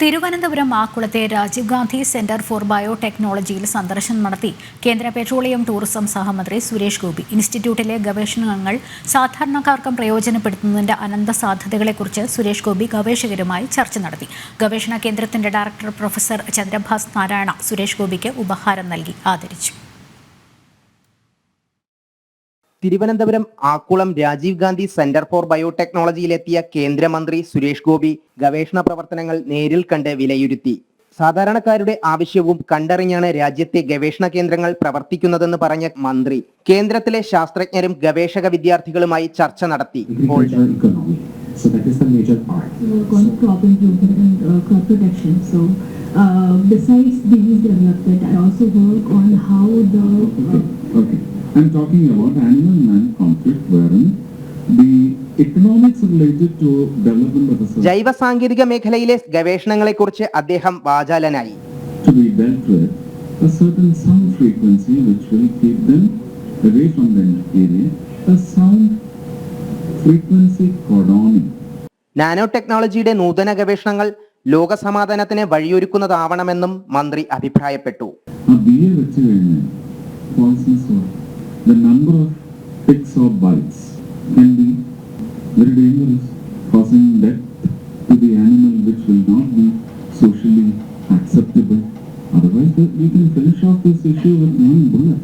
തിരുവനന്തപുരം ആക്കുളത്തെ Rajiv Gandhi centre for ബയോടെക്നോളജിയിൽ സന്ദർശനം നടത്തി കേന്ദ്ര പെട്രോളിയം ടൂറിസം സഹമന്ത്രി സുരേഷ് ഗോപി. ഇൻസ്റ്റിറ്റ്യൂട്ടിലെ ഗവേഷണങ്ങൾ സാധാരണക്കാർക്കും പ്രയോജനപ്പെടുത്തുന്നതിന്റെ അനന്ത സാധ്യതകളെക്കുറിച്ച് സുരേഷ് ഗോപി ഗവേഷകരുമായി ചർച്ച നടത്തി. ഗവേഷണ കേന്ദ്രത്തിന്റെ ഡയറക്ടർ പ്രൊഫസർ ചന്ദ്രഭാസ് നാരായണ സുരേഷ് ഗോപിക്ക് ഉപഹാരം നൽകി ആദരിച്ചു. തിരുവനന്തപുരം ആക്കുളം രാജീവ് ഗാന്ധി സെന്റർ ഫോർ ബയോടെക്നോളജിയിലെത്തിയ കേന്ദ്രമന്ത്രി സുരേഷ് ഗോപി ഗവേഷണ പ്രവർത്തനങ്ങൾ നേരിൽ കണ്ട് വിലയിരുത്തി സാധാരണക്കാരുടെ ആവശ്യവും കണ്ടറിഞ്ഞാണ് രാജ്യത്തെ ഗവേഷണ കേന്ദ്രങ്ങൾ പ്രവർത്തിക്കുന്നതെന്ന് പറഞ്ഞ മന്ത്രി കേന്ദ്രത്തിലെ ശാസ്ത്രജ്ഞരും ഗവേഷക വിദ്യാർത്ഥികളുമായി ചർച്ച നടത്തി ഇപ്പോൾ agriculture economy. So that is the major part. work on crop improvement and uh, crop protection. So uh, besides these development, I also work on how the okay. I'm talking about animal-man conflict wherein the economics related to development of the society ജൈവ സാങ്കേതിക മേഖലയിലെ ഗവേഷണങ്ങളെക്കുറിച്ച് അദ്ദേഹം വാചാലനായി to be dealt with a certain sound frequency which will keep them away from the area, a sound frequency cordoning. Nano ടെക്നോളജിയുടെ നൂതന ഗവേഷണങ്ങൾ ലോക സമാധാനത്തിന് വഴിയൊരുക്കുന്നതാവണമെന്നും മന്ത്രി അഭിപ്രായപ്പെട്ടു ആ ബിയെ വെച്ച് കഴിഞ്ഞാൽ Poisson's number of ticks or bites can be very dangerous, causing death to the animal which will not be socially acceptable. Otherwise, the- we can finish off this issue with one bullet.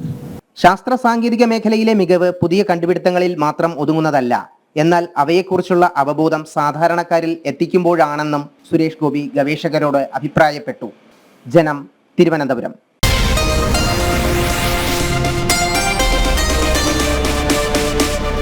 ശാസ്ത്ര സാങ്കേതിക മേഖലയിലെ മികവ് പുതിയ കണ്ടുപിടുത്തങ്ങളിൽ മാത്രം ഒതുങ്ങുന്നതല്ല എന്നാൽ അവയെക്കുറിച്ചുള്ള അവബോധം സാധാരണക്കാരിൽ എത്തിക്കുമ്പോഴാണെന്നും സുരേഷ് ഗോപി ഗവേഷകരോട് അഭിപ്രായപ്പെട്ടു ജനം തിരുവനന്തപുരം